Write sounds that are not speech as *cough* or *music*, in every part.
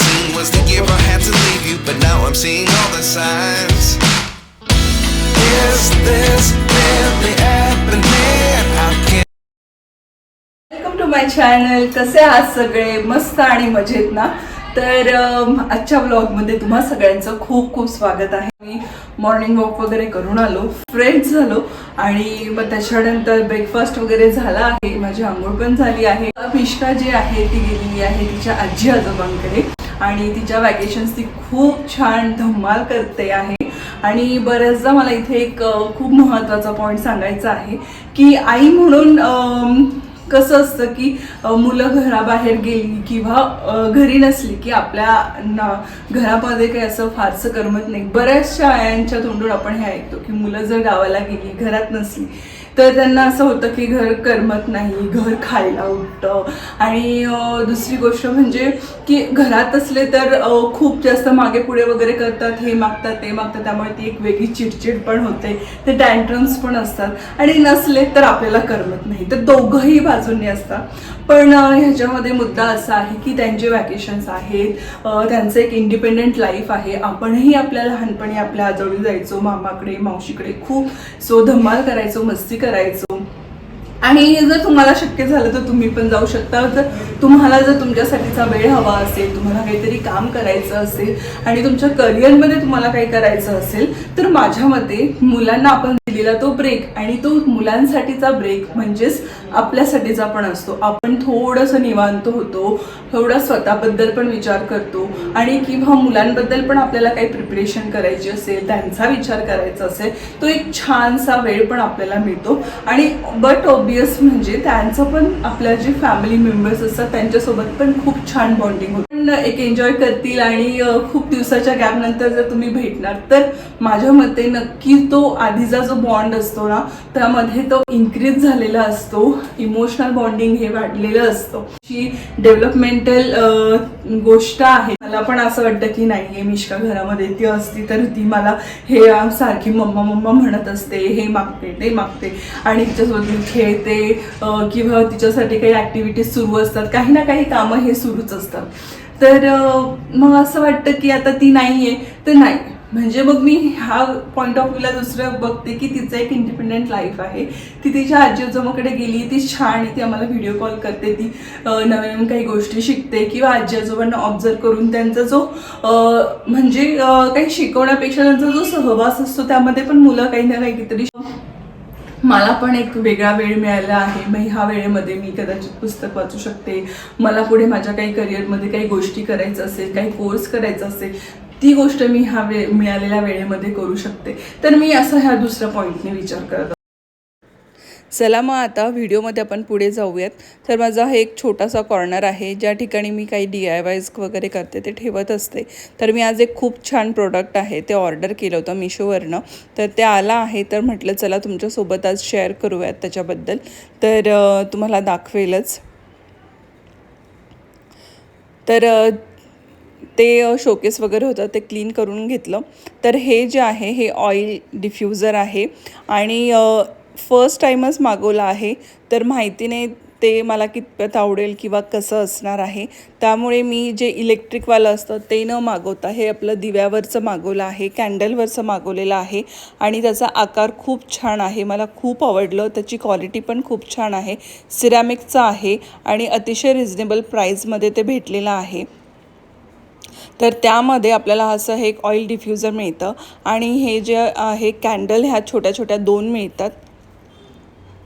2017 was the year I had to leave you, but now I'm seeing all the signs. Is this really happening? I can't. Welcome to my channel कसे आहात सगळे मस्त आणि मजेत ना तर आजच्या ब्लॉगमध्ये तुम्हा सगळ्यांचं खूप खूप स्वागत आहे मी मॉर्निंग वॉक वगैरे करून आलो फ्रेश झालो आणि मग त्याच्यानंतर ब्रेकफास्ट वगैरे झाला आहे माझी आंघोळ पण झाली आहे मिष्का जी आहे ती गेलेली आहे तिच्या आजी आजोबांकडे आणि तिच्या वॅकेशन्स ती खूप छान धमाल करते आहे. आणि बऱ्याचदा मला इथे एक खूप महत्त्वाचा पॉईंट सांगायचा आहे की आई म्हणून कसं असतं की मुलं घराबाहेर गेली किंवा घरी नसली की आपल्या ना घरामध्ये काही असं फारसं करमत नाही. बऱ्याचशा आयांच्या तोंडून आपण हे ऐकतो की मुलं जर गावाला गेली घरात नसली तर त्यांना असं होतं की घर करमत नाही घर खायला उठतं. आणि दुसरी गोष्ट म्हणजे की घरात असले तर खूप जास्त मागे पुढे वगैरे करतात हे मागतात ते मागतात. त्यामुळे ती एक वेगळी चिडचिड पण होते. ते टँट्रम्स पण असतात. आणि नसले तर आपल्याला करमत नाही. तर दोघंही बाजूंनी असतात. पण ह्याच्यामध्ये मुद्दा असा आहे की त्यांचे वॅकेशन्स आहेत. त्यांचं एक इंडिपेंडेंट लाईफ आहे. आपणही आपल्या लहानपणी आपल्या आजोळी जायचो मामाकडे मावशीकडे खूप सो धमाल करायचो मस्ती करायचो. आणि जर तुम्हाला शक्य झालं तर तुम्ही पण जाऊ शकता. जर तुम्हाला जर तुमच्यासाठीचा वेळ हवा असेल तुम्हाला काहीतरी काम करायचं असेल आणि तुमच्या करिअरमध्ये तुम्हाला काही करायचं असेल तर माझ्या मते मुलांना आपण दिलेला तो ब्रेक आणि तो मुलांसाठीचा ब्रेक म्हणजेच आपल्यासाठीचा पण असतो. आपण थोडंसं निवांत होतो थोडा स्वतःबद्दल पण विचार करतो आणि किंवा मुलांबद्दल पण आपल्याला काही प्रिपरेशन करायची असेल त्यांचा विचार करायचा असेल तो एक छानसा वेळ पण आपल्याला मिळतो. आणि बट ऑबियस म्हणजे त्यांचं पण आपल्या जे फॅमिली मेंबर्स असतात त्यांच्यासोबत पण खूप छान बॉन्डिंग होतं. पण एक एन्जॉय करतील आणि खूप दिवसाच्या गॅपनंतर जर तुम्ही भेटणार तर माझ्या मते नक्की तो आधीचा जो बॉन्ड असतो ना त्यामध्ये तो इन्क्रीज झालेला असतो. इमोशनल बॉन्डिंग हे वाढलेलं असतं. ही डेव्हलपमेंटल गोष्ट आहे मला पण असं वाटतं की नाही हे मिश्का घरामध्ये ती असती तर ती मला हे सारखी मम्मा मम्मा म्हणत असते हे मागते ते मागते. आणि तिच्यासोबत मी खेळते किंवा तिच्यासाठी काही ॲक्टिव्हिटीज सुरू असतात काही ना काही कामं हे सुरूच असतात. तर मग असं वाटतं की आता ती नाही आहे तर नाही. म्हणजे मग मी ह्या पॉईंट ऑफ व्ह्यूला दुसरं बघते की तिचं एक इंडिपेंडेंट लाईफ आहे. ती तिच्या आजी आजोबाकडे गेली ती छान आहे ती आम्हाला व्हिडिओ कॉल करते ती नवीन नवीन काही गोष्टी शिकते किंवा आजी आजोबांना ऑब्झर्व करून त्यांचा जो म्हणजे काही शिकवण्यापेक्षा त्यांचा जो सहवास असतो त्यामध्ये पण मुलं काही ना काहीतरी मला पण एक वेगळा वेळ मिळाला आहे. मग ह्या वेळेमध्ये मी कदाचित पुस्तक वाचू शकते. मला पुढे माझ्या काही करिअरमध्ये काही गोष्टी करायचं असेल काही कोर्स करायचा असेल ती गोष्ट मी ह्या वे मिळालेल्या वेळेमध्ये करू शकते. तर मी असं ह्या दुसऱ्या पॉईंटने विचार करत चला मग आता व्हिडिओमध्ये आपण पुढे जाऊयात. तर माझा हा एक छोटासा कॉर्नर आहे. ज्या ठिकाणी मी काही डी आय वायज वगैरे करते ते ठेवत असते. तर मी आज एक खूप छान प्रोडक्ट आहे ते ऑर्डर केलं होतं मिशोवरनं तर ते आलं आहे. तर म्हटलं चला तुमच्यासोबत आज शेअर करूयात त्याच्याबद्दल. तर तुम्हाला दाखवेलच. तर ते शोकेस वगैरे होतं ते क्लीन करून घेतलं. तर हे जे आहे हे ऑइल डिफ्युजर आहे. आणि फर्स्ट टाईमच मागवलं आहे. तर माहिती नाही ते मला कितपत आवडेल किंवा कसं असणार आहे त्यामुळे मी जे इलेक्ट्रिकवालं असतं ते न मागवता हे आपलं दिव्यावरचं मागवलं आहे कॅन्डलवरचं मागवलेलं आहे. आणि त्याचा आकार खूप छान आहे. मला खूप आवडलं. त्याची क्वालिटी पण खूप छान आहे. सिरॅमिकचं आहे. आणि अतिशय रिझनेबल प्राईजमध्ये ते भेटलेलं आहे. तर त्यामध्ये आपल्याला असं हे एक ऑइल डिफ्युजर मिळतं आणि हे जे आहे कॅन्डल ह्या छोट्या छोट्या दोन मिळतात.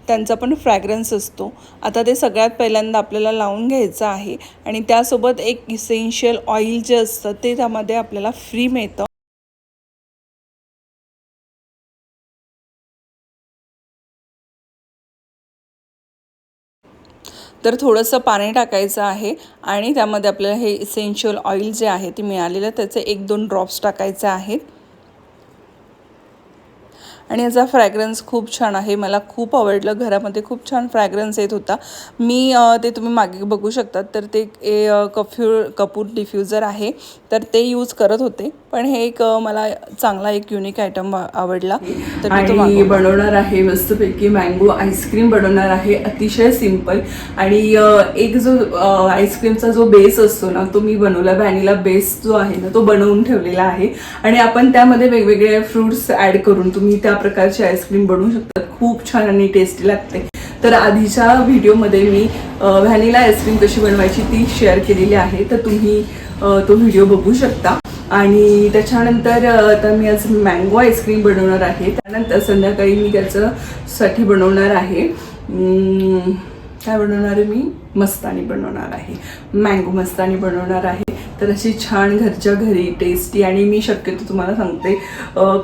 त्यांचा पण फ्रॅग्रन्स असतो. आता ते सगळ्यात पहिल्यांदा आपल्याला लावून घ्यायचं आहे आणि त्यासोबत एक इसेन्शियल ऑइल जे असतं ते त्यामध्ये आपल्याला फ्री मिळतं. तर थोडंसं पाणी टाकायचं आहे आणि त्यामध्ये आपल्याला हे इसेन्शियल ऑइल जे आहे ते मिळालेलं त्याचे एक दोन ड्रॉप्स टाकायचे आहेत. आणि याचा फ्रॅग्रन्स खूप छान आहे. मला खूप आवडलं. घरामध्ये खूप छान फ्रॅग्रन्स येत होता. मी ते तुम्ही मागे बघू शकतात. तर ते ए कफ्यू कपूर डिफ्युजर आहे. तर ते यूज करत होते. पण हे एक मला चांगला एक युनिक आयटम आवडला. तर मी. बनवणार आहे मस्तपैकी मँगो आईस्क्रीम बनवणार आहे अतिशय सिंपल आणि एक जो आईस्क्रीमचा जो बेस असतो ना तो मी बनवला व्हॅनिला बेस जो आहे ना तो बनवून ठेवलेला आहे. आणि आपण त्यामध्ये वेगवेगळे फ्रुट्स ॲड करून तुम्ही त्या प्रकारचे आईस्क्रीम बनवू शकतात खूप छान आणि टेस्टी लागते. तर आधीच्या व्हिडिओमध्ये मी व्हॅनिला आईस्क्रीम कशी बनवायची ती शेअर केलेली आहे. तर तुम्ही तो व्हिडिओ बघू शकता. आणि त्याच्यानंतर आता मी आज मँगो आईस्क्रीम बनवणार आहे. त्यानंतर संध्याकाळी मी त्याचं साठी बनवणार आहे. काय बनवणार आहे मी? मस्तानी बनवणार आहे. मँगो मस्तानी बनवणार आहे. तर अशी छान घरच्या घरी टेस्टी आणि मी शक्यतो तुम्हाला सांगते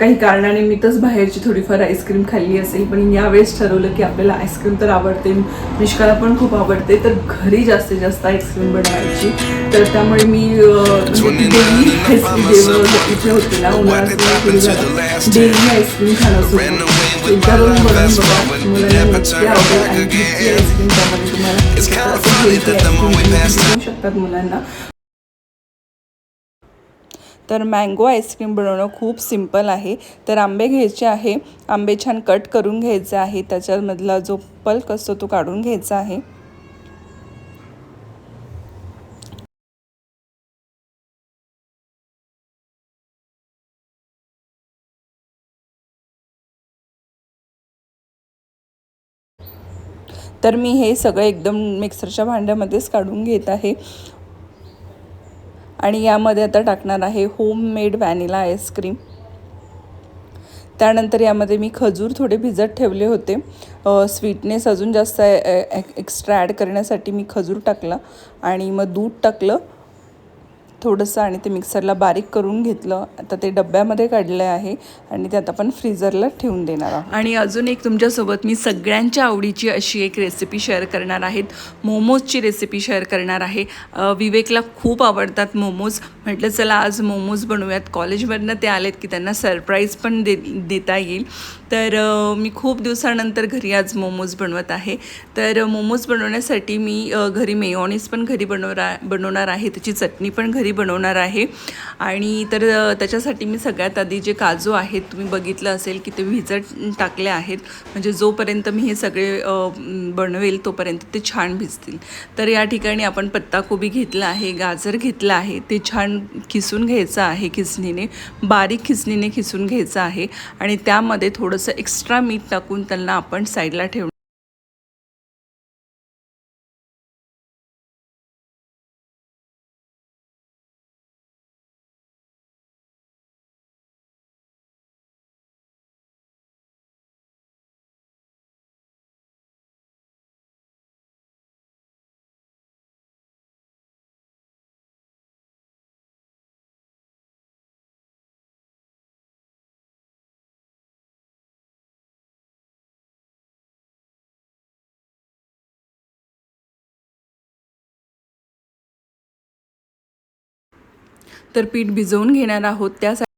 काही कारणाने मी तरच बाहेरची थोडीफार आईस्क्रीम खाल्ली असेल पण यावेळेस ठरवलं की आपल्याला आईस्क्रीम तर आवडते. मिष्काला पण खूप आवडते. तर घरी जास्तीत जास्त आईस्क्रीम बनवायची. तर त्यामुळे मी म्हणजे डेली आईस्क्रीम जेव्हा इथे होती ना. उन्हाळ्यात डेली आईस्क्रीम खाणं सुरू एकदा बनवून बघा. आईस्क्रीम त्यामध्ये तुम्हाला देऊ शकतात मुलांना तर मँगो आईस्क्रीम बनवणं खूप सिंपल आहे. तर आंबे घ्यायचे आहे. आंबे छान कट करून घ्यायचे आहे. त्याच्यामधला जो पल्क असतो तो काढून घ्यायचा आहे. तर मी हे सगळं एकदम मिक्सरच्या भांड्यामध्येच काढून घेत आहे. आणि यामध्ये आता टाकणार आहे होम मेड व्हॅनिला आईस्क्रीम त्यानंतर यामध्ये मी खजूर थोडे भिजत ठेवले होते. स्वीटनेस अजून जास्त एक्स्ट्रा ॲड करण्यासाठी मी खजूर टाकला आणि मग दूध टाकलं. थोडंसं आणि ते मिक्सरला बारीक करून घेतलं. आता ते डब्यामध्ये काढलं आहे आणि ते आता आपण फ्रीझरला ठेवून देणार आहोत. आणि अजून एक तुमच्यासोबत मी सगळ्यांच्या आवडीची अशी एक रेसिपी शेअर करणार आहेत. मोमोजची रेसिपी शेअर करणार आहे. विवेकला खूप आवडतात मोमोज. म्हटलं चला आज मोमोज बनवूयात. कॉलेजमधनं ते आलेत की त्यांना सरप्राईज पण दे देता येईल. तर मी खूप दिवसानंतर घरी आज मोमोज बनवत आहे. तर मोमोज बनवण्यासाठी मी घरी मेयोनीज पण घरी बनवणार बनवणार आहे. त्याची चटणी पण घरी बनवणार आहे. आणि तर त्याच्यासाठी मी सगळ्यात आधी जे काजू आहेत तुम्ही बघितलं असेल की ते भिजत टाकले आहेत. म्हणजे जोपर्यंत मी हे सगळे बनवेल तोपर्यंत ते छान भिजतील. तर या ठिकाणी आपण पत्ताकोबी घेतला आहे गाजर घेतला आहे. ते छान खिसून घ्यायचं आहे खिसणीने. बारीक खिसणीने खिसून घ्यायचं आहे. आणि त्यामध्ये थोडंसं एक्स्ट्रा मीठ टाकून त्यांना आपण साईडला ठेवू तर पीठ भिजवून घेणार आहोत. त्यासाठी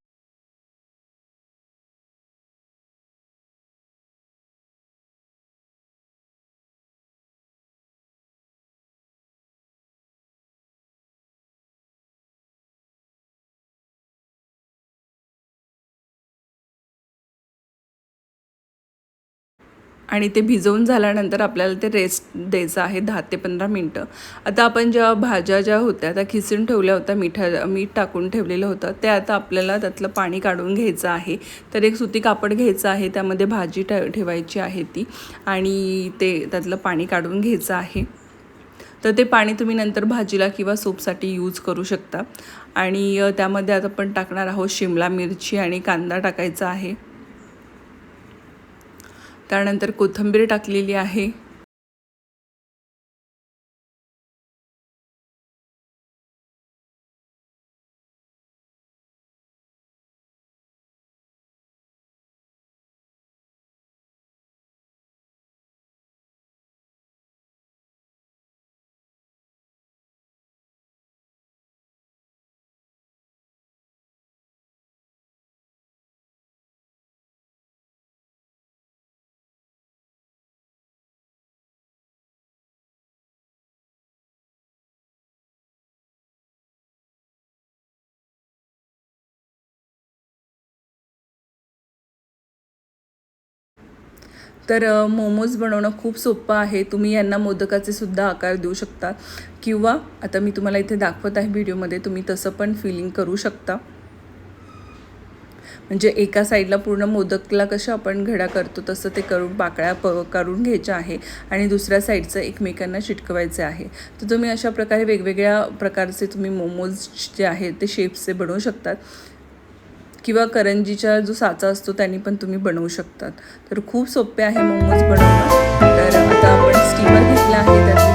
आणि ते भिजवून झाल्यानंतर आपल्याला ते रेस्ट द्यायचं आहे दहा ते पंधरा मिनटं. आता आपण ज्या भाज्या ज्या होत्या त्या खिसून ठेवल्या होत्या मिठा मीठ टाकून ठेवलेलं होतं ते आता आपल्याला त्यातलं पाणी काढून घ्यायचं आहे. तर एक सुती कापड घ्यायचं आहे त्यामध्ये भाजी ठे ठेवायची आहे ती आणि ते त्यातलं पाणी काढून घ्यायचं आहे. तर ते पाणी तुम्ही नंतर भाजीला किंवा सूपसाठी यूज करू शकता. आणि त्यामध्ये आता आपण टाकणार आहोत शिमला मिरची आणि कांदा टाकायचा आहे. त्यानंतर कोथिंबीर टाकलेली आहे. तर मोमोज बनवणं खूप सोपं आहे. तुम्ही यांना मोदकाचे सुद्धा आकार देऊ शकता. किंवा आता मी तुम्हाला इथे दाखवत आहे व्हिडिओमध्ये तुम्ही तसं पण फिलिंग करू शकता. म्हणजे एका साईडला पूर्ण मोदकला कसं आपण घडा करतो तसं ते करून पाकळ्या प करून घ्यायच्या आहे. आणि दुसऱ्या साईडचं एकमेकांना चिटकवायचं आहे. तर तुम्ही अशा प्रकारे वेगवेगळ्या प्रकारचे तुम्ही मोमोज जे आहेत ते शेप्सचे बनवू शकतात. किंवा करंजीचा जो साचा असतो त्यांनी पण तुम्ही बनवू शकतात. तर खूप सोपे आहे मोमोज बनवणं. तर आता आपण स्टीमर घेतला आहे त्यातली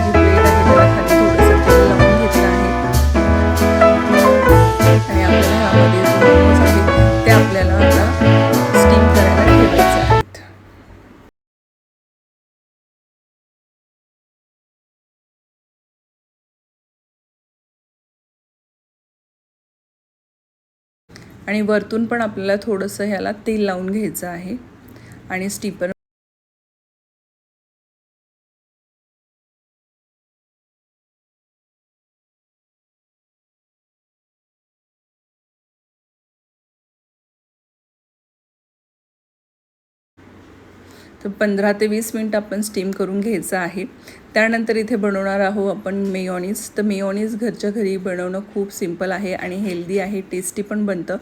आणि वरतून पण आपल्याला थोडंसं ह्याला तेल लावून घ्यायचं आहे. आणि स्टीपर तर पंधरा ते वीस मिनटं आपण स्टीम करून घ्यायचं आहे. त्यानंतर इथे बनवणार आहोत आपण मेयोनीज. तर मेयोनीज घरच्या घरी बनवणं खूप सिंपल आहे आणि हेल्दी आहे टेस्टी पण बनतं.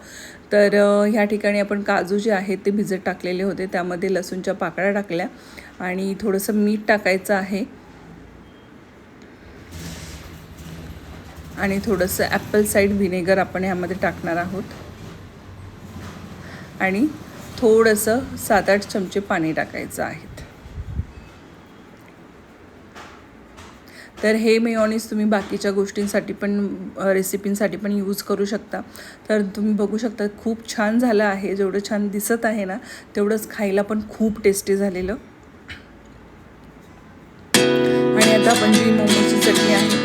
तर ह्या ठिकाणी आपण काजू जे आहेत ते भिजत टाकलेले होते. त्यामध्ये लसूणच्या पाकळ्या टाकल्या आणि थोडंसं मीठ टाकायचं आहे. आणि थोडंसं ॲपल साईड व्हिनेगर आपण ह्यामध्ये टाकणार आहोत. आणि थोडंसं सात आठ चमचे पाणी टाकायचं आहेत. तर हे मेयोनीज तुम्ही बाकीच्या गोष्टींसाठी पण रेसिपींसाठी पण यूज करू शकता. तर तुम्ही बघू शकता खूप छान झालं आहे. जेवढं छान दिसत आहे ना तेवढंच खायला पण खूप टेस्टी झालेलं. आणि आता आपण जी मोमोची चटणी आहे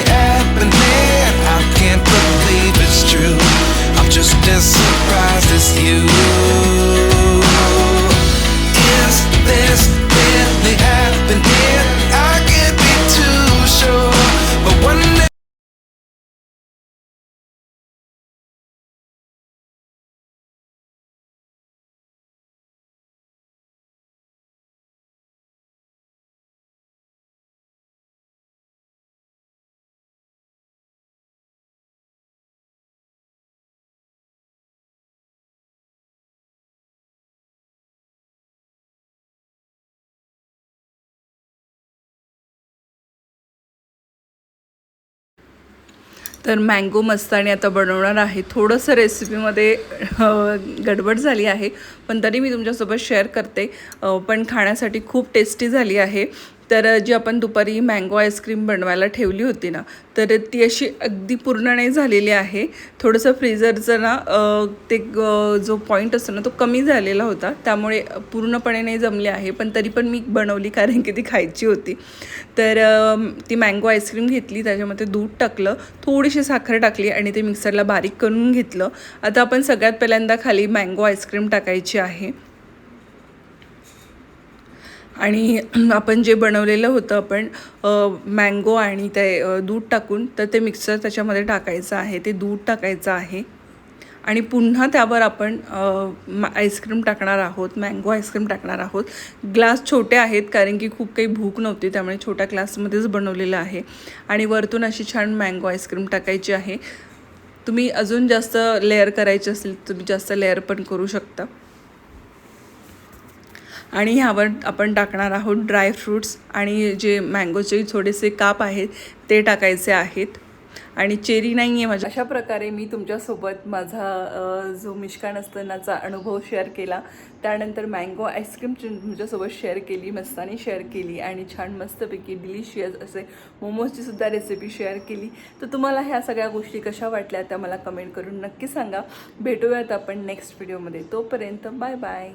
तर मँगो मस्तानी आता बनवणार आहे. थोडंसं रेसिपीमध्ये गडबड झाली आहे पण तरी मी तुमच्यासोबत शेअर करते. पण खाण्यासाठी खूप टेस्टी झाली आहे. तर जी आपण दुपारी मँगो आईस्क्रीम बनवायला ठेवली होती ना तर ती अशी अगदी पूर्ण नाही झालेली आहे. थोडंसं फ्रीझरचं ना ते जो पॉईंट असतो ना तो कमी झालेला होता. त्यामुळे पूर्णपणे नाही जमले आहे पण तरी पण मी बनवली कारण की ती खायची होती. तर ती मँगो आईस्क्रीम घेतली त्याच्यामध्ये दूध टाकलं थोडीशी साखर टाकली आणि ते मिक्सरला बारीक करून घेतलं. आता आपण सगळ्यात पहिल्यांदा खाली मँगो आईस्क्रीम टाकायची आहे. आणि *clears throat* आपण जे बनवलेलं होतं आपण मँगो आणि ते दूध टाकून तर ते मिक्सर त्याच्यामध्ये टाकायचं आहे. ते दूध टाकायचं आहे. आणि पुन्हा त्यावर आपण आईस्क्रीम टाकणार आहोत मँगो आईस्क्रीम टाकणार आहोत. ग्लास छोटे आहेत कारण की खूप काही भूक नव्हती त्यामुळे छोट्या ग्लासमध्येच बनवलेलं आहे. आणि वरतून अशी छान मँगो आईस्क्रीम टाकायची आहे. तुम्ही अजून जास्त लेअर करायची असेल तर तुम्ही जास्त लेअर पण करू शकता. आणि ह्यावर आपण टाकणार आहोत ड्राय फ्रूट्स आणि जे मँगोचे थोडेसे काप आहेत ते टाकायचे आहेत. आणि चेरी नाही आहे माझ्या. अशा प्रकारे मी तुमच्यासोबत माझा जो मिष्कान असतानाचा अनुभव शेअर केला. त्यानंतर मँगो आईस्क्रीम तुमच्यासोबत शेअर केली मस्तानी शेअर केली आणि छान मस्तपैकी डिलिशियस असे मोमोजची सुद्धा रेसिपी शेअर केली. तर तुम्हाला ह्या सगळ्या गोष्टी कशा वाटल्या त्या मला कमेंट करून नक्की सांगा. भेटूयात आपण नेक्स्ट व्हिडिओमध्ये. तोपर्यंत बाय बाय.